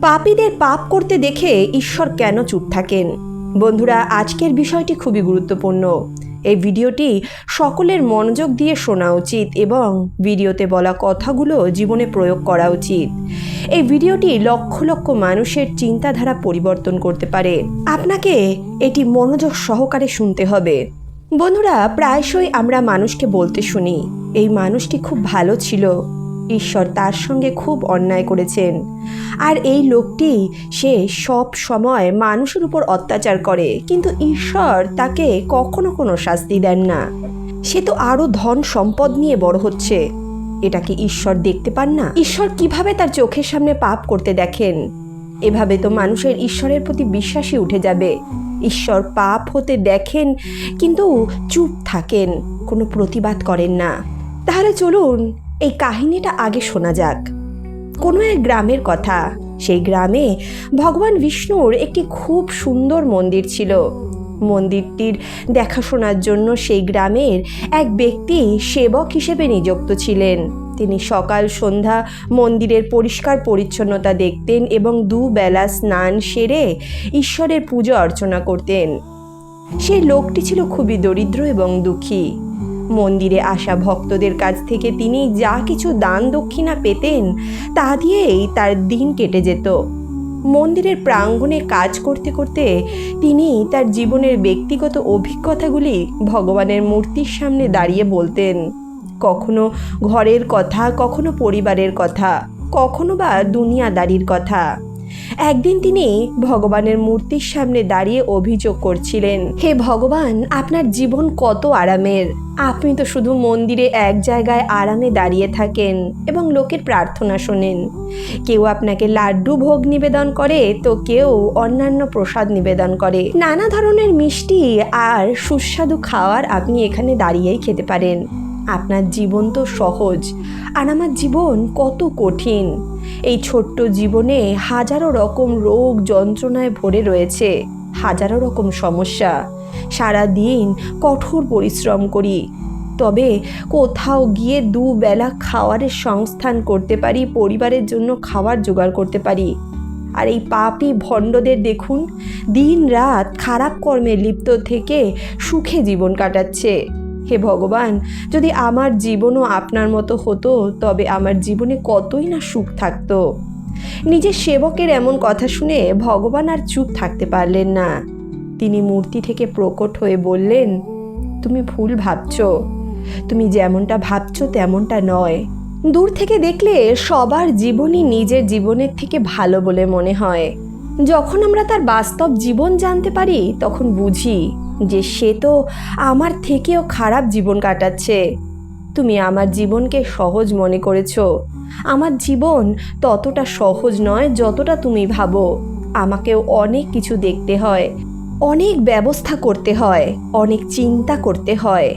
পাপীদের পাপ করতে দেখে ঈশ্বর কেন চুপ থাকেন? বন্ধুরা, আজকের বিষয়টি খুবই গুরুত্বপূর্ণ। এই ভিডিওটি সকলের মনোযোগ দিয়ে শোনা উচিত এবং ভিডিওতে বলা কথাগুলো জীবনে প্রয়োগ করা উচিত। এই ভিডিওটি লক্ষ লক্ষ মানুষের চিন্তাধারা পরিবর্তন করতে পারে। আপনাকে এটি মনোযোগ সহকারে শুনতে হবে। বন্ধুরা, প্রায়শই আমরা মানুষকে বলতে শুনি, এই মানুষটি খুব ভালো ছিল। ঈশ্বর তার সঙ্গে খুব অন্যায় করেছেন। আর এই লোকটি, সে সব সময় মানুষের উপর অত্যাচার করে, কিন্তু ঈশ্বর তাকে কখনো কোনো শাস্তি দেন না। সে তো আরও ধন সম্পদ নিয়ে বড় হচ্ছে। এটা কি ঈশ্বর দেখতে পান না? ঈশ্বর কীভাবে তার চোখের সামনে পাপ করতে দেখেন? এভাবে তো মানুষের ঈশ্বরের প্রতি বিশ্বাসই উঠে যাবে। ঈশ্বর পাপ হতে দেখেন, কিন্তু চুপ থাকেন, কোনো প্রতিবাদ করেন না। তাহলে চলুন এই কাহিনীটা আগে শোনা যাক। কোনো এক গ্রামের কথা। সেই গ্রামে ভগবান বিষ্ণুর একটি খুব সুন্দর মন্দির ছিল। মন্দিরটির দেখাশোনার জন্য সেই গ্রামের এক ব্যক্তি সেবক হিসেবে নিযুক্ত ছিলেন। তিনি সকাল, সন্ধ্যা মন্দিরের পরিষ্কার পরিচ্ছন্নতা দেখতেন এবং দুবেলা স্নান সেরে ঈশ্বরের পুজো অর্চনা করতেন। সেই লোকটি ছিল খুবই দরিদ্র এবং দুঃখী। মন্দিরে আসা ভক্তদের কাছ থেকে তিনি যা কিছু দান দক্ষিণা পেতেন, তা দিয়েই তার দিন কেটে যেত। মন্দিরের প্রাঙ্গণে কাজ করতে করতে তিনি তার জীবনের ব্যক্তিগত অভিজ্ঞতাগুলি ভগবানের মূর্তির সামনে দাঁড়িয়ে বলতেন। কখনো ঘরের কথা, কখনো পরিবারের কথা, কখনো বা দুনিয়াদারির কথা। একদিন তিনি ভগবানের মূর্তির সামনে দাঁড়িয়ে অভিযোগ করছিলেন, হে ভগবান, আপনার জীবন কত আরামের। আপনি তো শুধু মন্দিরে এক জায়গায় আরামে দাঁড়িয়ে থাকেন এবং লোকের প্রার্থনা শোনেন। কেউ আপনাকে লাড্ডু ভোগ নিবেদন করে, তো কেউ অন্যান্য প্রসাদ নিবেদন করে। নানা ধরনের মিষ্টি আর সুস্বাদু খাওয়ার আপনি এখানে দাঁড়িয়েই খেতে পারেন। আপনার জীবন তো সহজ। আর আমার জীবন কত কঠিন। এই ছোট্ট জীবনে হাজারো রকম রোগ যন্ত্রণায় ভরে রয়েছে, হাজারো রকম সমস্যা। সারা দিন কঠোর পরিশ্রম করি, তবে কোথাও গিয়ে দুবেলা খাওয়ারের সংস্থান করতে পারি, পরিবারের জন্য খাবার জোগাড় করতে পারি। আর এই পাপি ভণ্ডদের দেখুন দিন রাত খারাপ কর্মে লিপ্ত থেকে সুখে জীবন কাটাচ্ছে। হে ভগবান, যদি আমার জীবনও আপনার মতো হতো, তবে আমার জীবনে কতই না সুখ থাকতো। নিজের সেবকের এমন কথা শুনে ভগবান আর চুপ থাকতে পারলেন না। তিনি মূর্তি থেকে প্রকট হয়ে বললেন, তুমি ভুল ভাবছ। তুমি যেমনটা ভাবছ তেমনটা নয়। দূর থেকে দেখলে সবার জীবনই নিজের জীবনের থেকে ভালো বলে মনে হয়। যখন আমরা তার বাস্তব জীবন জানতে পারি, তখন বুঝি যে সে তো আমার থেকেও খারাপ জীবন কাটাচ্ছে। তুমি আমার জীবনকে সহজ মনে করেছ। আমার জীবন ততটা সহজ নয় যতটা তুমি ভাবো। আমাকেও অনেক কিছু দেখতে হয়, অনেক ব্যবস্থা করতে হয়, অনেক চিন্তা করতে হয়।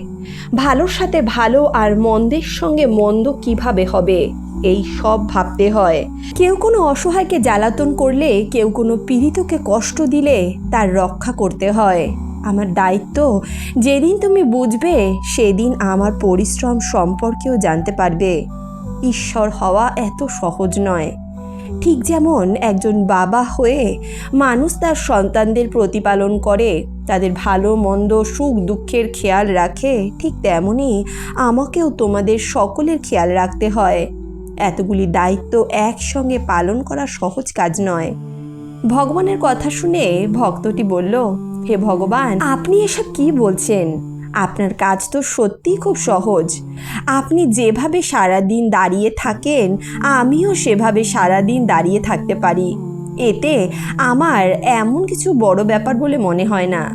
ভালোর সাথে ভালো আর মন্দের সঙ্গে মন্দ কীভাবে হবে, এই সব ভাবতে হয়। কেউ কোনো অসহায়কে জ্বালাতন করলে, কেউ কোনো পীড়িতকে কষ্ট দিলে তার রক্ষা করতে হয়। আমার দায়িত্ব। যেদিন তুমি বুঝবে, সেদিন আমার পরিশ্রম সম্পর্কেও জানতে পারবে। ঈশ্বর হওয়া এত সহজ নয়। ঠিক যেমন একজন বাবা হয়ে মানুষ তার সন্তানদের প্রতিপালন করে, তাদের ভালো, মন্দ, সুখ, দুঃখের খেয়াল রাখে, ঠিক তেমনই আমাকেও তোমাদের সকলের খেয়াল রাখতে হয়। এতগুলি দায়িত্ব একসঙ্গে পালন করা সহজ কাজ নয়। ভগবানের কথা শুনে ভক্তটি বলল হে ভগবান, আপনি এসব কি বলছেন? আপনার কাজ তো সত্যিই খুব সহজ। আপনি যেভাবে সারাদিন দাঁড়িয়ে থাকেন, আমিও সেভাবে সারাদিন দাঁড়িয়ে থাকতে পারি। এতে আমার এমন কিছু বড় ব্যাপার বলে মনে হয় না।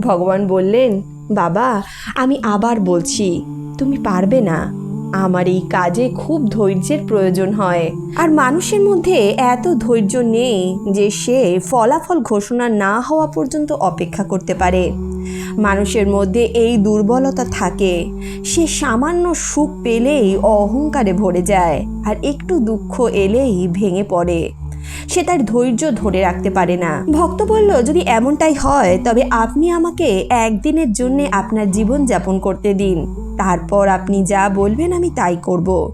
ভগবান বললেন, বাবা, আমি আবার বলছি, তুমি পারবে না। আমার এই কাজে খুব ধৈর্যের প্রয়োজন হয়। আর মানুষের মধ্যে এত ধৈর্য নেই যে সে ফলাফল ঘোষণা না হওয়া পর্যন্ত অপেক্ষা করতে পারে। মানুষের মধ্যে এই দুর্বলতা থাকে। সে সামান্য সুখ পেলেই অহংকারে ভরে যায়। আর একটু দুঃখ এলেই ভেঙে পড়ে। সে তার ধৈর্য ধরে রাখতে পারে না। ভক্ত বলল, যদি এমনটাই হয়, তবে আপনি আমাকে একদিনের জন্যে আপনার জীবন যাপন করতে দিন। তারপর আপনি যা বলবেন আমি তাই করব।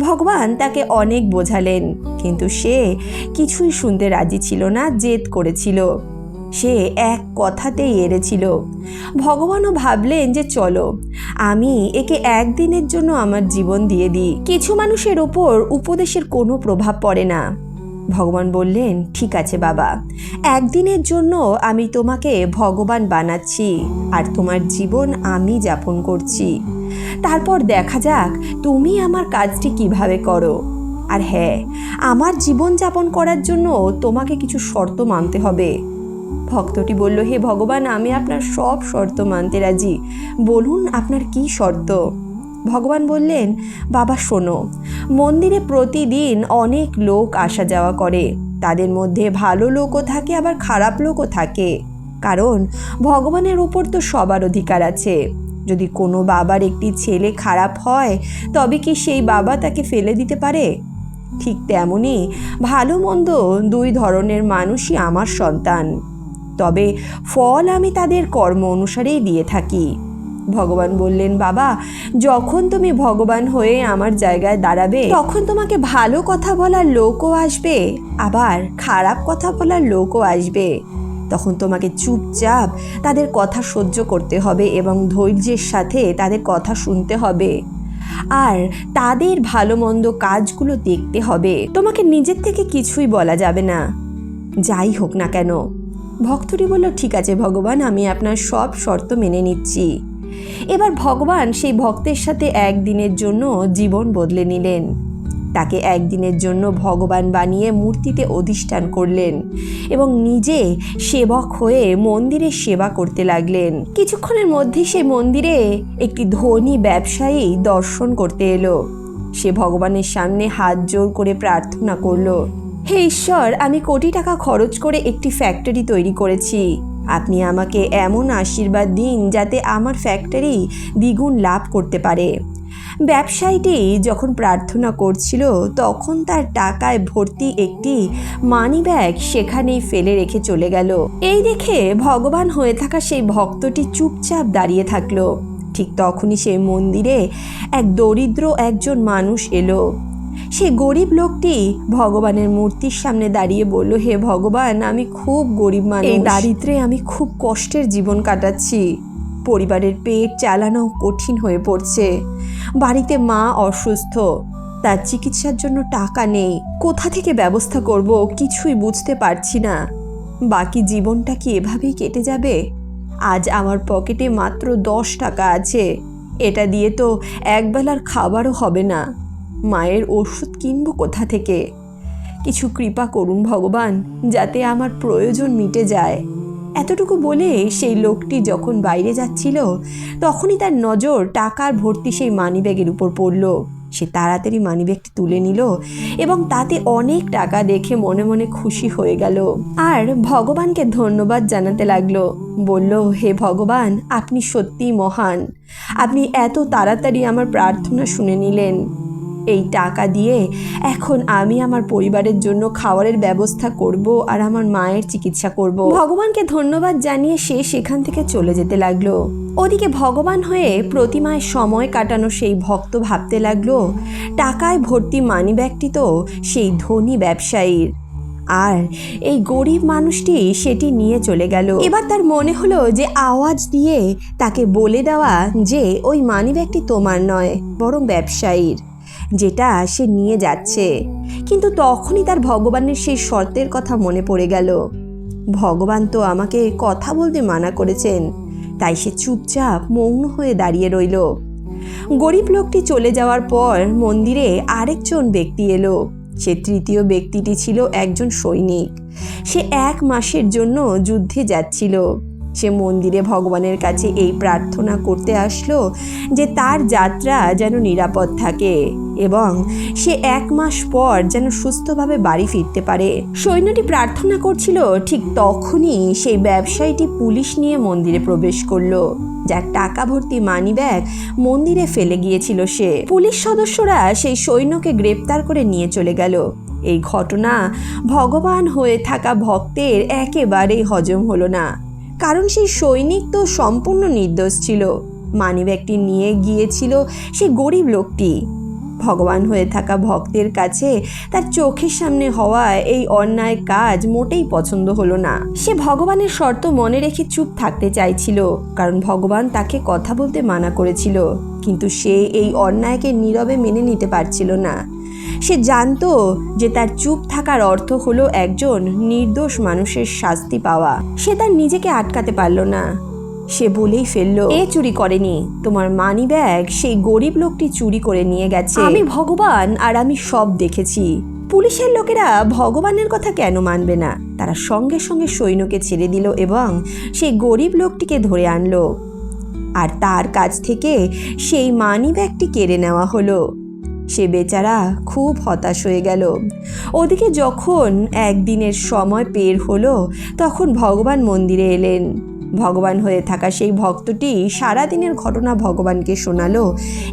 ভগবান তাকে অনেক বোঝালেন, কিন্তু সে কিছুই শুনতে রাজি ছিল না, জেদ করেছিল। সে এক কথাতেই এড়েছিল। ভগবানও ভাবলেন যে, চলো, আমি একে একদিনের জন্য আমার জীবন দিয়ে দিই। কিছু মানুষের ওপর উপদেশের কোনো প্রভাব পড়ে না। ভগবান বললেন, ঠিক আছে বাবা। একদিনের জন্য আমি তোমাকে ভগবান বানাচ্ছি, আর তোমার জীবন আমি যাপন করছি। তারপর দেখা যাক তুমি আমার কাজটি কীভাবে করো। আর হ্যাঁ আমার জীবন যাপন করার জন্য তোমাকে কিছু শর্ত মানতে হবে। ভক্তটি বলল, হে ভগবান, আমি আপনার সব শর্ত মানতে রাজি। বলুন, আপনার কি শর্ত? ভগবান বললেন, বাবা, শোনো, মন্দিরে প্রতিদিন অনেক লোক আসা যাওয়া করে। তাদের মধ্যে ভালো লোকও থাকে, আবার খারাপ লোকও থাকে। কারণ ভগবানের উপর তো সবার অধিকার আছে। যদি কোনো বাবার একটি ছেলে খারাপ হয়, তবে কি সেই বাবা তাকে ফেলে দিতে পারে? ঠিক তেমনই ভালো মন্দ দুই ধরনের মানুষই আমার সন্তান। তবে ফল আমি তাদের কর্ম অনুসারেই দিয়ে থাকি। ভগবান বললেন, বাবা, যখন তুমি ভগবান হয়ে আমার জায়গায় দাঁড়াবে, তখন তোমাকে ভালো কথা বলার লোকও আসবে, আবার খারাপ কথা বলার লোকও আসবে। তখন তোমাকে চুপচাপ তাদের কথা সহ্য করতে হবে এবং ধৈর্যের সাথে তাদের কথা শুনতে হবে। আর তাদের ভালো মন্দ কাজগুলো দেখতে হবে। তোমাকে নিজের থেকে কিছুই বলা যাবে না। যাই হোক না কেন। ভক্তটি বলল, ঠিক আছে ভগবান, আমি আপনার সব শর্ত মেনে নিচ্ছি। এবার ভগবান সেই ভক্তের সাথে একদিনের জন্য জীবন বদলে নিলেন। তাকে একদিনের জন্য ভগবান বানিয়ে মূর্তিতে অধিষ্ঠান করলেন এবং নিজে সেবক হয়ে মন্দিরে সেবা করতে লাগলেন। কিছুক্ষণের মধ্যে সে মন্দিরে একটি ধনী ব্যবসায়ী দর্শন করতে এলো। সে ভগবানের সামনে হাত জোর করে প্রার্থনা করল। হে ঈশ্বর, আমি কোটি টাকা খরচ করে একটি ফ্যাক্টরি তৈরি করেছি। আপনি আমাকে এমন আশীর্বাদ দিন যাতে আমার ফ্যাক্টরি দ্বিগুণ লাভ করতে পারে। ব্যবসায়ীটি যখন প্রার্থনা করছিল, তখন তার টাকায় ভর্তি একটি মানি ব্যাগ সেখানেই ফেলে রেখে চলে গেল। এই দেখে ভগবান হয়ে থাকা সেই ভক্তটি চুপচাপ দাঁড়িয়ে থাকল। ঠিক তখনই সেই মন্দিরে এক দরিদ্র একজন মানুষ এলো। সে গরিব লোকটি ভগবানের মূর্তির সামনে দাঁড়িয়ে বলল, হে ভগবান, আমি খুব গরিব মানুষ। এই দারিদ্রে আমি খুব কষ্টের জীবন কাটাচ্ছি। পরিবারের পেট চালানো কঠিন হয়ে পড়ছে। বাড়িতে মা অসুস্থ। তার চিকিৎসার জন্য টাকা নেই। কোথা থেকে ব্যবস্থা করব কিছুই বুঝতে পারছি না। বাকি জীবনটা কি এভাবেই কেটে যাবে? আজ আমার পকেটে মাত্র দশ টাকা আছে। এটা দিয়ে তো একবেলার খাবারও হবে না। মায়ের ওষুধ কিনব কোথা থেকে? কিছু কৃপা করুন ভগবান, যাতে আমার প্রয়োজন মিটে যায়। এতটুকু বলে সেই লোকটি যখন বাইরে যাচ্ছিল, তখনই তার নজর টাকার ভর্তি সেই মানিব্যাগের উপর পড়ল। সে তাড়াতাড়ি মানিব্যাগটি তুলে নিল এবং তাতে অনেক টাকা দেখে মনে মনে খুশি হয়ে গেল। আর ভগবানকে ধন্যবাদ জানাতে লাগল। বলল, হে ভগবান, আপনি সত্যিই মহান। আপনি এত তাড়াতাড়ি আমার প্রার্থনা শুনে নিলেন। এই টাকা দিয়ে এখন আমি আমার পরিবারের জন্য খাবারের ব্যবস্থা করব আর আমার মায়ের চিকিৎসা করব। ভগবানকে ধন্যবাদ জানিয়ে সে সেখান থেকে চলে যেতে লাগল। ওদিকে ভগবান হয়ে প্রতিমায় সময় কাটানো সেই ভক্ত ভাবতে লাগল, টাকায় ভর্তি মানিব্যাগটি তো সেই ধনী ব্যবসায়ীর। আর এই গরিব মানুষটি সেটি নিয়ে চলে গেল। এবার তার মনে হলো যে আওয়াজ দিয়ে তাকে বলে দেওয়া যে ওই মানিব্যাগটি তোমার নয়, বরং ব্যবসায়ীর। যেটা সে নিয়ে যাচ্ছে। কিন্তু তখনই তার ভগবানের সেই শর্তের কথা মনে পড়ে গেল। ভগবান তো আমাকে কথা বলতে মানা করেছেন, তাই সে চুপচাপ মৌন হয়ে দাঁড়িয়ে রইল। গরিব লোকটি চলে যাওয়ার পর মন্দিরে আরেকজন ব্যক্তি এলো। সে তৃতীয় ব্যক্তিটি ছিল একজন সৈনিক। সে এক মাসের জন্য যুদ্ধে যাচ্ছিল। সে মন্দিরে ভগবানের কাছে এই প্রার্থনা করতে আসলো যে তার যাত্রা যেন নিরাপদ থাকে এবং সে এক মাস পর যেন সুস্থভাবে বাড়ি ফিরতে পারে। সৈন্যটি প্রার্থনা করছিল, ঠিক তখনই সেই ব্যবসায়ীটি পুলিশ নিয়ে মন্দিরে প্রবেশ করল। যার টাকা ভর্তি মানি ব্যাগ মন্দিরে ফেলে গিয়েছিল সে। পুলিশ সদস্যরা সেই সৈন্যকে গ্রেপ্তার করে নিয়ে চলে গেল। এই ঘটনা ভগবান হয়ে থাকা ভক্তের একেবারেই হজম হলো না। কারণ সেই সৈনিক তো সম্পূর্ণ নির্দোষ ছিল। মানিব্যাগটি নিয়ে গিয়েছিল সে গরিব লোকটি। ভগবান হয়ে থাকা ভক্তের কাছে তার চোখের সামনে হওয়া এই অন্যায় কাজ মোটেই পছন্দ হলো না। সে ভগবানের শর্ত মনে রেখে চুপ থাকতে চাইছিল, কারণ ভগবান তাকে কথা বলতে মানা করেছিল, কিন্তু সে এই অন্যায়কে নীরবে মেনে নিতে পারছিল না। সে জানতো যে তার চুপ থাকার অর্থ হলো একজন নির্দোষ মানুষের শাস্তি পাওয়া। সে তার নিজেকে আটকাতে পারল না। সে বলেই ফেলল, এ চুরি করেনি, তোমার মানি ব্যাগ সেই গরিব লোকটি চুরি করে নিয়ে গেছে। আমি ভগবান আর আমি সব দেখেছি। পুলিশের লোকেরা ভগবানের কথা কেন মানবে না? তারা সঙ্গে সঙ্গে সৈন্যকে ছেড়ে দিল এবং সেই গরিব লোকটিকে ধরে আনলো। আর তার কাছ থেকে সেই মানি ব্যাগটি কেড়ে নেওয়া হলো। সে বেচারা খুব হতাশ হয়ে গেল। ওদিকে যখন একদিনের সময় পের হলো, তখন ভগবান মন্দিরে এলেন। ভগবান হয়ে থাকা সেই ভক্তটি সারাদিনের ঘটনা ভগবানকে শোনালো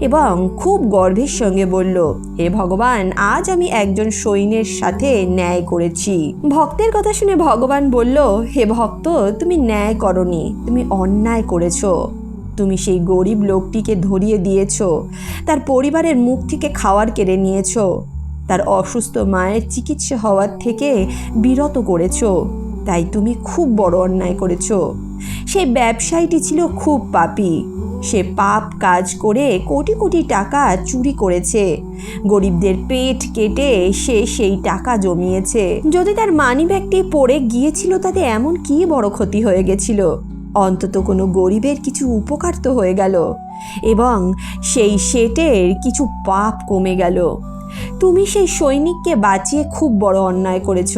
এবং খুব গর্বের সঙ্গে বলল, হে ভগবান, আজ আমি একজন সৈন্যের সাথে ন্যায় করেছি। ভক্তের কথা শুনে ভগবান বলল, হে ভক্ত, তুমি ন্যায় করনি, তুমি অন্যায় করেছ। তুমি সেই গরিব লোকটিকে ধরিয়ে দিয়েছ। তার পরিবারের মুখ থেকে খাওয়ার কেড়ে নিয়েছ। তার অসুস্থ মায়ের চিকিৎসা হওয়ার থেকে বিরত করেছ। তাই তুমি খুব বড় অন্যায় করেছ। সেই ব্যবসায়ীটি ছিল খুব পাপি। সে পাপ কাজ করে কোটি কোটি টাকা চুরি করেছে। গরিবদের পেট কেটে সে সেই টাকা জমিয়েছে। যদি তার মানি ব্যাগটি পড়ে গিয়েছিল, তাতে এমন কি বড় ক্ষতি হয়ে গেছিল? অন্তত কোনো গরিবের কিছু উপকার তো হয়ে গেল। এবং সেই শেটের কিছু পাপ কমে গেল। তুমি সেই সৈনিককে বাঁচিয়ে খুব বড় অন্যায় করেছ।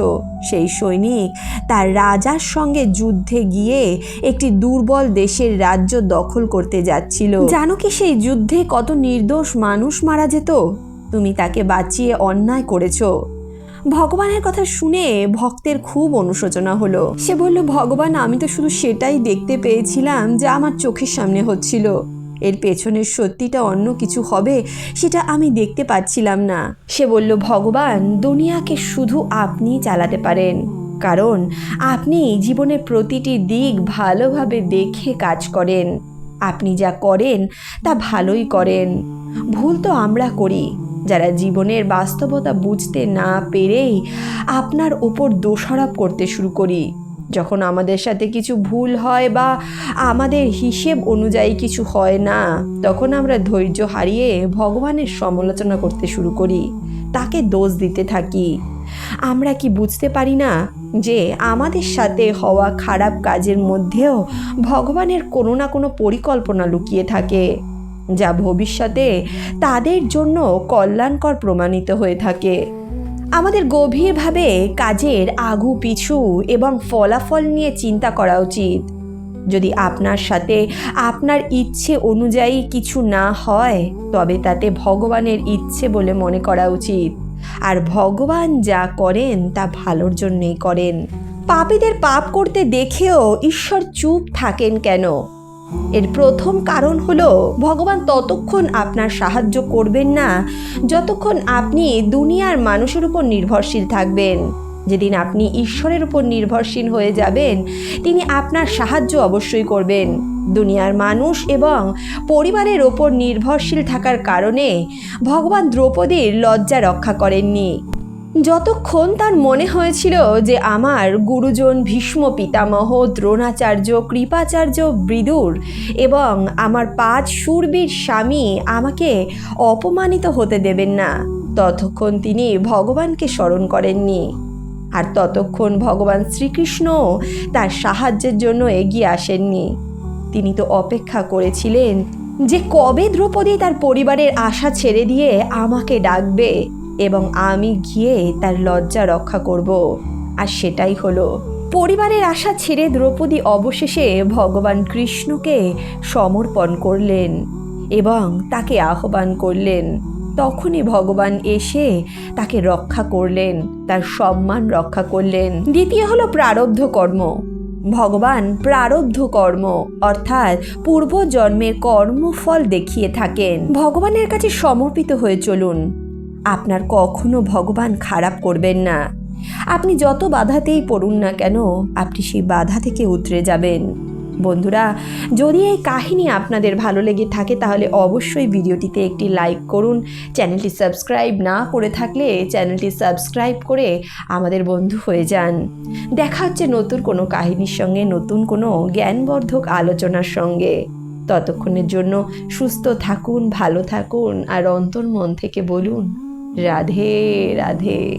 সেই সৈনিক তার রাজার সঙ্গে যুদ্ধে গিয়ে একটি দুর্বল দেশের রাজ্য দখল করতে যাচ্ছিল। জানো কি সেই যুদ্ধে কত নির্দোষ মানুষ মারা যেত? তুমি তাকে বাঁচিয়ে অন্যায় করেছ। ভগবানের কথা শুনে ভক্তের খুব অনুশোচনা হলো। সে বলল, ভগবান, আমি তো শুধু সেটাই দেখতে পেয়েছিলাম যা আমার চোখের সামনে হচ্ছিল। এর পেছনের সত্যিটা অন্য কিছু হবে, সেটা আমি দেখতে পাচ্ছিলাম না। সে বলল, ভগবান, দুনিয়াকে শুধু আপনিই চালাতে পারেন। কারণ, আপনি জীবনের প্রতিটি দিক ভালোভাবে দেখে কাজ করেন। আপনি যা করেন, তা ভালোই করেন। ভুল তো আমরা করি। যারা জীবনের বাস্তবতা বুঝতে না পেরেই আপনার ওপর দোষারোপ করতে শুরু করি। যখন আমাদের সাথে কিছু ভুল হয় বা আমাদের হিসেব অনুযায়ী কিছু হয় না, তখন আমরা ধৈর্য হারিয়ে ভগবানের সমালোচনা করতে শুরু করি। তাকে দোষ দিতে থাকি। আমরা কি বুঝতে পারি না যে আমাদের সাথে হওয়া খারাপ কাজের মধ্যেও ভগবানের কোনো না কোনো পরিকল্পনা লুকিয়ে থাকে? যা ভবিষ্যতে তাদের জন্য কল্যাণকর প্রমাণিত হয়ে থাকে। আমাদের গভীরভাবে কাজের আগু পিছু এবং ফলাফল নিয়ে চিন্তা করা উচিত। যদি আপনার সাথে আপনার ইচ্ছে অনুযায়ী কিছু না হয়, তবে তাতে ভগবানের ইচ্ছে বলে মনে করা উচিত। আর ভগবান যা করেন, তা ভালোর জন্যই করেন। পাপীদের পাপ করতে দেখেও ঈশ্বর চুপ থাকেন কেন? এর প্রথম কারণ হলো, ভগবান ততক্ষণ আপনার সাহায্য করবেন না, যতক্ষণ আপনি দুনিয়ার মানুষের উপর নির্ভরশীল থাকবেন। যেদিন আপনি ঈশ্বরের উপর নির্ভরশীল হয়ে যাবেন, তিনি আপনার সাহায্য অবশ্যই করবেন। দুনিয়ার মানুষ এবং পরিবারের ওপর নির্ভরশীল থাকার কারণে ভগবান দ্রৌপদীর লজ্জা রক্ষা করেননি। যতক্ষণ তার মনে হয়েছিল যে আমার গুরুজন ভীষ্ম পিতামহ, দ্রোণাচার্য, কৃপাচার্য বিদুর এবং আমার পাঁচ সুরবীর স্বামী আমাকে অপমানিত হতে দেবেন না, ততক্ষণ তিনি ভগবানকে স্মরণ করেননি। আর ততক্ষণ ভগবান শ্রীকৃষ্ণ তার সাহায্যের জন্য এগিয়ে আসেননি। তিনি তো অপেক্ষা করেছিলেন যে কবে দ্রৌপদী তার পরিবারের আশা ছেড়ে দিয়ে আমাকে ডাকবে। এবং আমি গিয়ে তার লজ্জা রক্ষা করব। আর সেটাই হলো, পরিবারের আশা ছেড়ে দ্রৌপদী অবশেষে ভগবান কৃষ্ণকে সমর্পণ করলেন এবং তাকে আহ্বান করলেন। তখনই ভগবান এসে তাকে রক্ষা করলেন, তার সম্মান রক্ষা করলেন। দ্বিতীয় হলো প্রারব্ধ কর্ম। ভগবান প্রারব্ধ কর্ম, অর্থাৎ পূর্বজন্মের কর্মফল দেখিয়ে থাকেন। ভগবানের কাছে সমর্পিত হয়ে চলুন। আপনার কখনো ভগবান খারাপ করবেন না। আপনি যত বাধাতেই পড়ুন না কেন, আপনি সেই বাধা থেকে উতরে যাবেন। বন্ধুরা, যদি এই কাহিনী আপনাদের ভালো লেগে থাকে, তাহলে অবশ্যই ভিডিওটিতে একটি লাইক করুন। চ্যানেলটি সাবস্ক্রাইব না করে থাকলে চ্যানেলটি সাবস্ক্রাইব করে আমাদের বন্ধু হয়ে যান। দেখা হচ্ছে নতুন কোনো কাহিনীর সঙ্গে, নতুন কোনো জ্ঞানবর্ধক আলোচনার সঙ্গে। ততক্ষণের জন্য সুস্থ থাকুন, ভালো থাকুন, আর অন্তর্মন থেকে বলুন রাধে রাধে।